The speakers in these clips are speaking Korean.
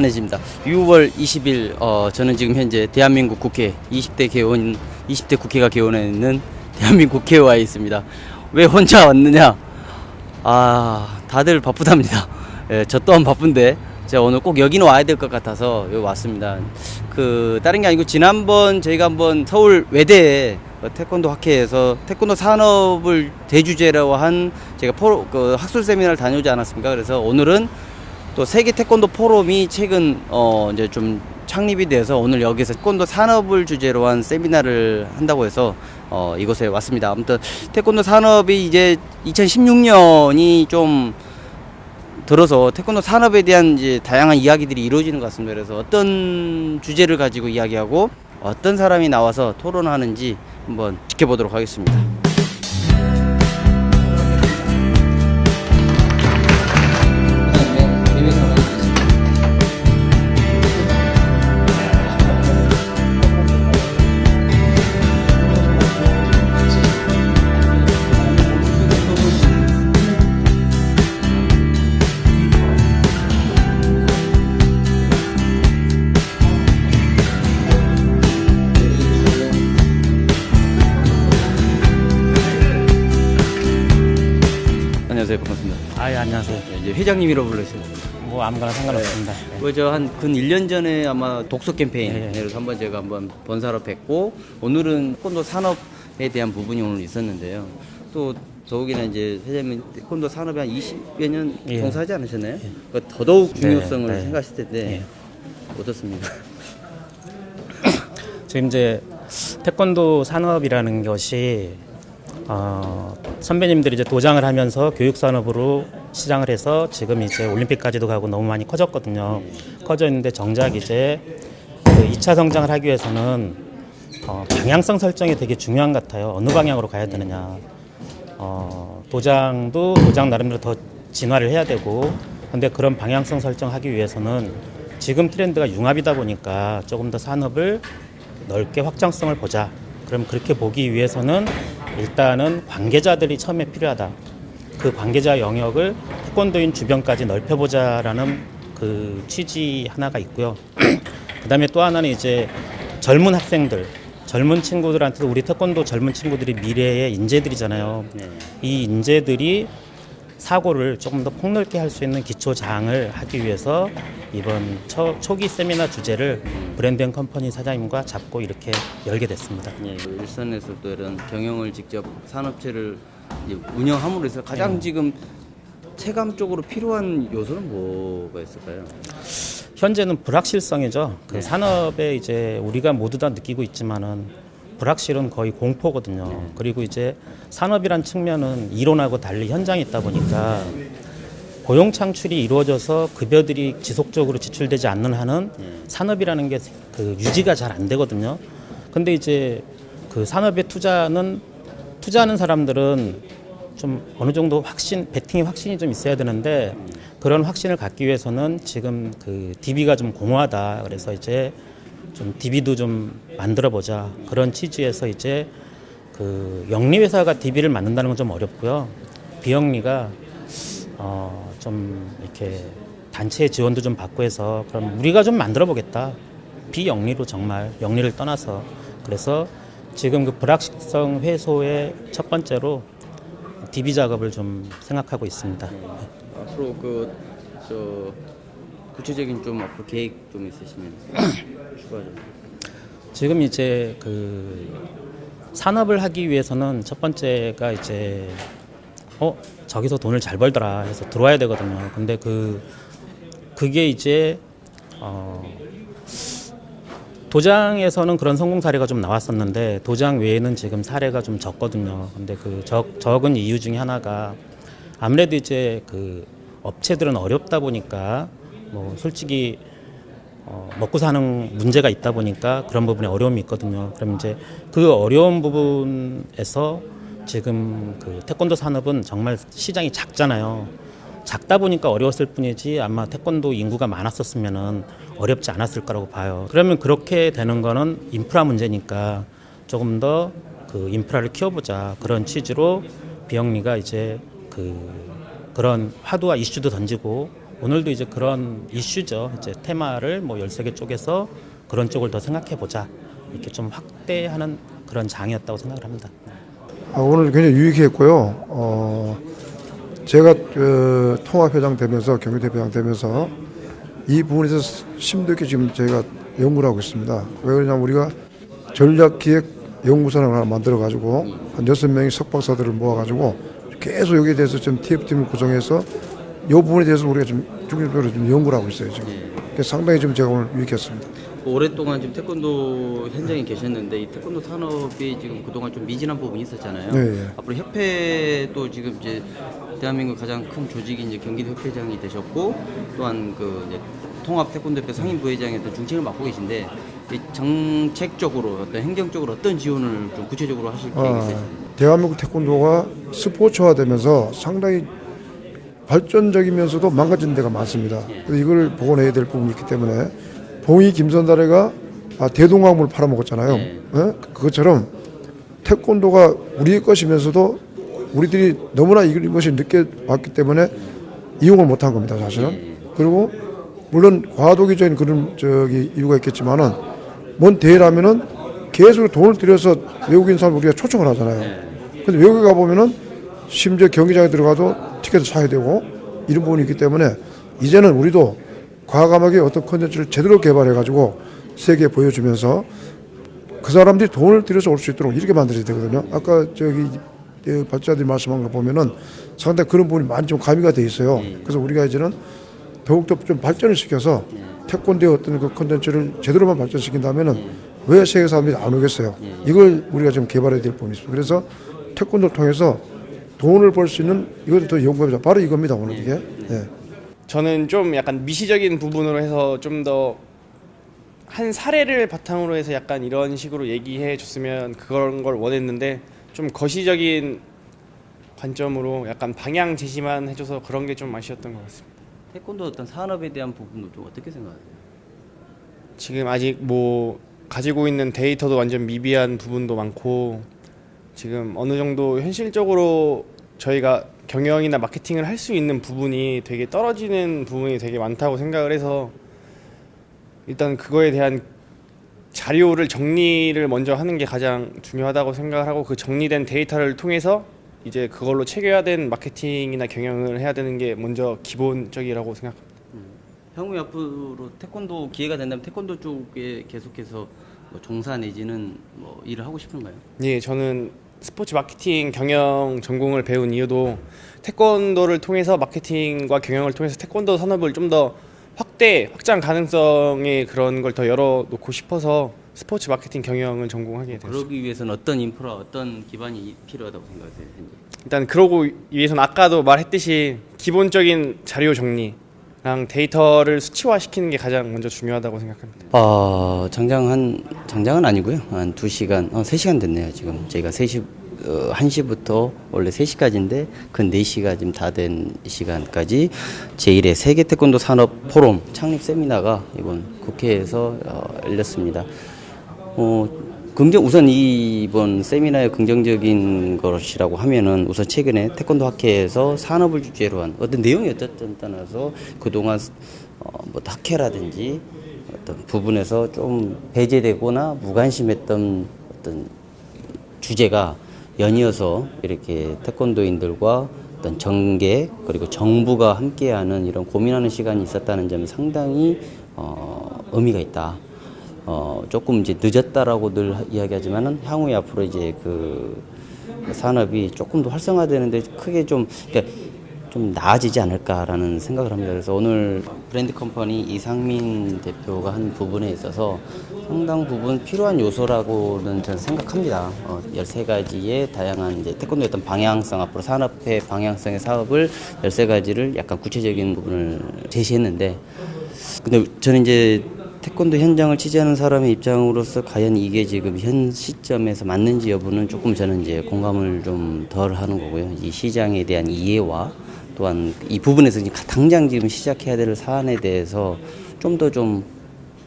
한혜지입니다. 6월 20일 어, 저는 지금 현재 대한민국 국회 20대 개원 20대 국회가 개원해 있는 대한민국 국회에 와 있습니다. 왜 혼자 왔느냐? 아 다들 바쁘답니다. 예, 저 또한 바쁜데 제가 오늘 꼭 여기는 와야 될 것 같아서 여기 왔습니다. 그 다른 게 아니고 지난번 저희가 한번 서울 외대에 어, 태권도 학회에서 태권도 산업을 대주제라고 한 제가 포, 그 학술 세미나를 다녀오지 않았습니까? 그래서 오늘은 또 세계 태권도 포럼이 최근 어 이제 좀 창립이 돼서 오늘 여기서 태권도 산업을 주제로 한 세미나를 한다고 해서 어 이곳에 왔습니다. 아무튼 태권도 산업이 이제 2016년이 좀 들어서 태권도 산업에 대한 이제 다양한 이야기들이 이루어지는 것 같습니다. 그래서 어떤 주제를 가지고 이야기하고 어떤 사람이 나와서 토론하는지 한번 지켜보도록 하겠습니다. 안녕하세요. 네, 이제 회장님이라고 불러주세요. 뭐 아무거나 상관없습니다. 네. 그저한 근 1년 전에 아마 독서 캠페인 예, 예. 그래서 한번 제가 한번 본사로 뵙고 오늘은 태권도 산업에 대한 부분이 오늘 있었는데요. 또 더욱이나 이제 회장님 태권도 산업에 한 20여 년 예. 종사하지 않으셨나요? 그러니까 더더욱 네, 중요성을 네. 생각하실 텐데 어떻습니까? 지금 이제 태권도 산업이라는 것이 어, 선배님들이 이제 도장을 하면서 교육 산업으로 시장을 해서 지금 이제 올림픽까지도 가고 너무 많이 커졌거든요. 커져 있는데 정작 이제 그 2차 성장을 하기 위해서는 어, 방향성 설정이 되게 중요한 것 같아요. 어느 방향으로 가야 되느냐. 어, 도장도 도장 나름대로 더 진화를 해야 되고 근데 그런 방향성 설정하기 위해서는 지금 트렌드가 융합이다 보니까 조금 더 산업을 넓게 확장성을 보자. 그럼 그렇게 보기 위해서는 일단은 관계자들이 처음에 필요하다. 그 관계자 영역을 태권도인 주변까지 넓혀보자라는 그 취지 하나가 있고요. 그 다음에 또 하나는 이제 젊은 학생들, 젊은 친구들한테도 우리 태권도 젊은 친구들이 미래의 인재들이잖아요. 네. 이 인재들이 사고를 조금 더 폭넓게 할 수 있는 기초 장을 하기 위해서 이번 초, 초기 세미나 주제를 브랜드 앤 컴퍼니 사장님과 잡고 이렇게 열게 됐습니다. 예, 일선에서 또 이런 경영을 직접 산업체를 운영함으로 해서 가장 네. 지금 체감적으로 필요한 요소는 뭐가 있을까요? 현재는 불확실성이죠. 그 네. 산업에 이제 우리가 모두 다 느끼고 있지만은 불확실은 거의 공포거든요. 네. 그리고 이제 산업이란 측면은 이론하고 달리 현장에 있다 보니까 고용 창출이 이루어져서 급여들이 지속적으로 지출되지 않는 한은 네. 산업이라는 게 그 유지가 잘 안 되거든요. 근데 이제 그 산업에 투자는 투자하는 사람들은 좀 어느 정도 확신, 베팅의 확신이 좀 있어야 되는데 그런 확신을 갖기 위해서는 지금 그 DB가 좀 공허하다. 그래서 이제 좀 DB도 좀 만들어 보자. 그런 취지에서 이제 그 영리 회사가 DB를 만든다는 건 좀 어렵고요. 비영리가 어 좀 이렇게 단체 지원도 좀 받고 해서 그럼 우리가 좀 만들어 보겠다. 비영리로 정말 영리를 떠나서 그래서 지금 그 불확실성 해소의 첫 번째로 DB 작업을 좀 생각하고 있습니다. 앞으로 그 저 구체적인 좀 앞으로 계획 좀 있으시면 추가죠. 지금 이제 그 산업을 하기 위해서는 첫 번째가 이제 어 저기서 돈을 잘 벌더라 해서 들어와야 되거든요. 근데 그 그게 이제 어 도장에서는 그런 성공 사례가 좀 나왔었는데 도장 외에는 지금 사례가 좀 적거든요. 근데 그 적, 적은 이유 중에 하나가 아무래도 이제 그 업체들은 어렵다 보니까 뭐 솔직히 어, 먹고 사는 문제가 있다 보니까 그런 부분에 어려움이 있거든요. 그럼 이제 그 어려운 부분에서 지금 그 태권도 산업은 정말 시장이 작잖아요. 작다 보니까 어려웠을 뿐이지 아마 태권도 인구가 많았었으면은 어렵지 않았을 거라고 봐요. 그러면 그렇게 되는 거는 인프라 문제니까 조금 더 그 인프라를 키워보자 그런 취지로 비영리가 이제 그 그런 화두와 이슈도 던지고 오늘도 이제 그런 이슈죠. 이제 테마를 뭐 13개 쪽에서 그런 쪽을 더 생각해 보자. 이렇게 좀 확대하는 그런 장이었다고 생각을 합니다. 아, 오늘 굉장히 유익했고요. 어, 제가 그 통합회장 되면서 경유대표장 되면서 이 부분에 대해서 심도 있게 지금 저희가 연구를 하고 있습니다. 왜 그러냐면 우리가 전략기획 연구소를 하나 만들어 가지고 한 여섯 명의 석박사들을 모아 가지고 계속 여기에 대해서 좀 TF팀을 구성해서 이 부분에 대해서 우리가 좀 중점적으로 좀 연구를 하고 있어요 지금. 상당히 좀 제가 오늘 유익했습니다. 오랫동안 지금 태권도 현장에 계셨는데 이 태권도 산업이 지금 그동안 좀 미진한 부분이 있었잖아요. 네, 예. 앞으로 협회도 지금 이제 대한민국 가장 큰 조직인 이제 경기도 협회장이 되셨고 또한 그 이제 통합 태권도협회 상임 부회장의 어떤 중책을 맡고 계신데 이 정책적으로 어떤 행정적으로 어떤 지원을 좀 구체적으로 하실 계획이 아, 있으신가요? 대한민국 태권도가 스포츠화되면서 상당히 발전적이면서도 망가진 데가 많습니다. 그래서 이걸 복원해야 될 부분이 있기 때문에 봉이 김선달래가 아, 대동강물 팔아먹었잖아요. 네. 예? 그것처럼 태권도가 우리의 것이면서도 우리들이 너무나 이것이 늦게 왔기 때문에 이용을 못한 겁니다, 사실은. 그리고 물론 과도기적인 그런 저기 이유가 있겠지만은 뭔 대회라면은 계속 돈을 들여서 외국인 사람 우리가 초청을 하잖아요. 근데 외국에 가 보면은 심지어 경기장에 들어가도 티켓을 사야 되고 이런 부분이 있기 때문에 이제는 우리도 과감하게 어떤 컨텐츠를 제대로 개발해 가지고 세계에 보여주면서 그 사람들이 돈을 들여서 올 수 있도록 이렇게 만들어야 되거든요. 아까 저기 예, 발자들이 말씀한 거 보면은 상당히 그런 부분이 많이 좀 가미가 돼 있어요. 그래서 우리가 이제는 더욱더 좀 발전을 시켜서 태권도의 어떤 그 컨텐츠를 제대로만 발전시킨다면은 왜 세계 사람들이 안 오겠어요? 이걸 우리가 좀 개발해야 될 부분이 있습니다. 그래서 태권도를 통해서 돈을 벌 수 있는 이것도 더 연구해보자. 바로 이겁니다, 오늘 이게. 예. 저는 좀 약간 미시적인 부분으로 해서 좀 더 한 사례를 바탕으로 해서 약간 이런 식으로 얘기해 줬으면 그런 걸 원했는데 좀 거시적인 관점으로 약간 방향 제시만 해줘서 그런 게 좀 아쉬웠던 것 같습니다. 태권도 어떤 산업에 대한 부분도 좀 어떻게 생각하세요? 지금 아직 뭐 가지고 있는 데이터도 완전 미비한 부분도 많고 지금 어느 정도 현실적으로 저희가 경영이나 마케팅을 할 수 있는 부분이 되게 떨어지는 부분이 되게 많다고 생각을 해서 일단 그거에 대한 자료를 정리를 먼저 하는 게 가장 중요하다고 생각을 하고 그 정리된 데이터를 통해서 이제 그걸로 체계화된 마케팅이나 경영을 해야 되는 게 먼저 기본적이라고 생각합니다. 향후에 앞으로 태권도 기회가 된다면 태권도 쪽에 계속해서 뭐 종사 내지는 뭐 일을 하고 싶은가요? 예, 저는 스포츠 마케팅 경영 전공을 배운 이유도 태권도를 통해서 마케팅과 경영을 통해서 태권도 산업을 좀 더 확대, 확장 가능성의 그런 걸 더 열어놓고 싶어서 스포츠 마케팅 경영을 전공하게 되었습니다. 그러기 위해서는 어떤 인프라, 어떤 기반이 필요하다고 생각하세요? 현재? 일단 그러고 위해서는 아까도 말했듯이 기본적인 자료 정리 랑 데이터를 수치화시키는 게 가장 먼저 중요하다고 생각합니다. 어, 장장 한 장장은 아니고요. 한 2시간, 어, 3시간 됐네요, 지금. 저희가 3시 어, 1시부터 원래 3시까지인데 그 4시가 지금 다 된 시간까지 제1회 세계 태권도 산업 포럼 창립 세미나가 이번 국회에서 어, 열렸습니다. 어, 긍정 우선 이번 세미나의 긍정적인 것이라고 하면은 우선 최근에 태권도 학회에서 산업을 주제로 한 어떤 내용이 어쨌든 떠나서 그동안 어, 뭐 학회라든지 어떤 부분에서 좀 배제되거나 무관심했던 어떤 주제가 연이어서 이렇게 태권도인들과 어떤 정계 그리고 정부가 함께하는 이런 고민하는 시간이 있었다는 점이 상당히 어, 의미가 있다. 어, 조금 이제 늦었다라고 늘 이야기하지만은 향후에 앞으로 이제 그 산업이 조금 더 활성화되는데 크게 좀 그러니까 좀 나아지지 않을까라는 생각을 합니다. 그래서 오늘 브랜드 컴퍼니 이상민 대표가 한 부분에 있어서 상당 부분 필요한 요소라고는 저는 생각합니다. 어, 13가지의 다양한 이제 태권도의 어떤 방향성, 앞으로 산업의 방향성의 사업을 13가지를 약간 구체적인 부분을 제시했는데 근데 저는 이제 태권도 현장을 취재하는 사람의 입장으로서 과연 이게 지금 현 시점에서 맞는지 여부는 조금 저는 이제 공감을 좀 덜 하는 거고요. 이 시장에 대한 이해와 또한 이 부분에서 이제 당장 지금 시작해야 될 사안에 대해서 좀더좀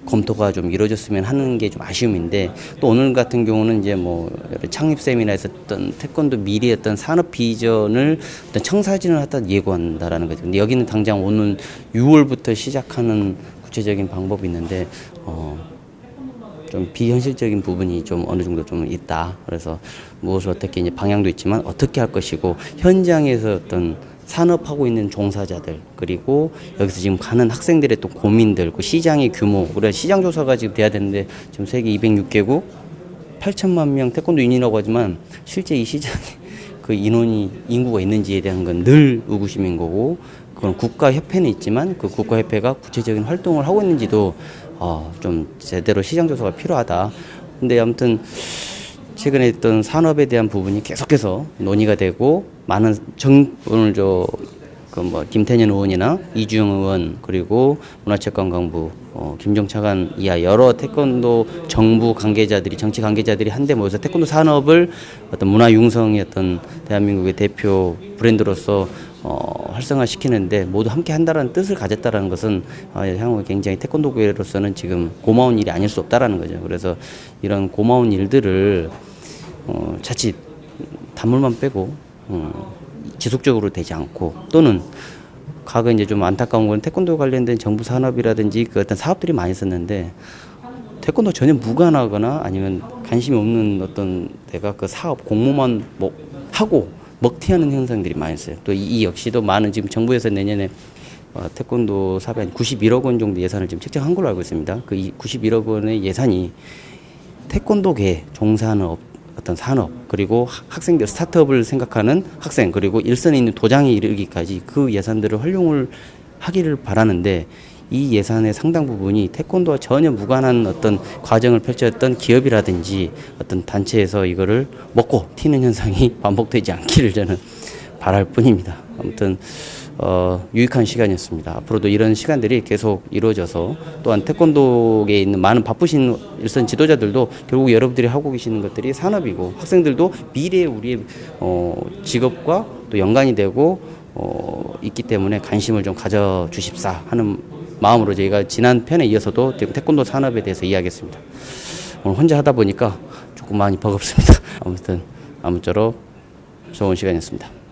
검토가 좀 이루어졌으면 하는 게 좀 아쉬움인데 또 오늘 같은 경우는 이제 뭐 창립 세미나에서 어떤 태권도 미래의 어떤 산업 비전을 어떤 청사진을 갖다 예고한다라는 거죠. 근데 여기는 당장 오는 6월부터 시작하는 구체적인 방법이 있는데 어, 좀 비현실적인 부분이 좀 어느 정도 좀 있다. 그래서 무엇을 어떻게 이제 방향도 있지만 어떻게 할 것이고 현장에서 어떤 산업하고 있는 종사자들 그리고 여기서 지금 가는 학생들의 또 고민들, 그 시장의 규모, 그래 시장 조사가 지금 돼야 되는데 지금 세계 206개국 8천만 명 태권도 인이라고 하지만 실제 이 시장에 그 인원이 인구가 있는지에 대한 건 늘 의구심인 거고 그건 국가협회는 있지만 그 국가협회가 구체적인 활동을 하고 있는지도 어, 좀 제대로 시장 조사가 필요하다. 근데 아무튼 최근에 있던 산업에 대한 부분이 계속해서 논의가 되고 많은 정 오늘 저 그뭐 김태년 의원이나 이주영 의원 그리고 문화체육관광부 어, 김정차관 이하 여러 태권도 정부 관계자들이 정치 관계자들이 한데 모여서 태권도 산업을 어떤 문화 융성의 어떤 대한민국의 대표 브랜드로서 어, 활성화시키는데 모두 함께 한다라는 뜻을 가졌다라는 것은 어, 향후 굉장히 태권도계로서는 지금 고마운 일이 아닐 수 없다라는 거죠. 그래서 이런 고마운 일들을 어, 자칫 단물만 빼고 어, 지속적으로 되지 않고 또는 과거 이제 좀 안타까운 건 태권도 관련된 정부 산업이라든지 그 어떤 사업들이 많이 있었는데 태권도 전혀 무관하거나 아니면 관심이 없는 어떤 데가 그 사업 공모만 뭐 하고 먹튀하는 현상들이 많이 있어요. 또 이 역시도 많은 지금 정부에서 내년에 어, 태권도 사업에 한 91억 원 정도 예산을 지금 책정한 걸로 알고 있습니다. 그이 91억 원의 예산이 태권도계 종사하는 업, 어떤 산업 그리고 학- 학생들 스타트업을 생각하는 학생 그리고 일선에 있는 도장에 이르기까지 그 예산들을 활용을 하기를 바라는데 이 예산의 상당 부분이 태권도와 전혀 무관한 어떤 과정을 펼쳤던 기업이라든지 어떤 단체에서 이거를 먹고 튀는 현상이 반복되지 않기를 저는 바랄 뿐입니다. 아무튼 어, 유익한 시간이었습니다. 앞으로도 이런 시간들이 계속 이루어져서 또한 태권도계에 있는 많은 바쁘신 일선 지도자들도 결국 여러분들이 하고 계시는 것들이 산업이고 학생들도 미래의 우리의 어, 직업과 또 연관이 되고 어, 있기 때문에 관심을 좀 가져 주십사 하는 마음으로 저희가 지난 편에 이어서도 태권도 산업에 대해서 이야기했습니다. 오늘 혼자 하다 보니까 조금 많이 버겁습니다. 아무튼 아무쪼록 좋은 시간이었습니다.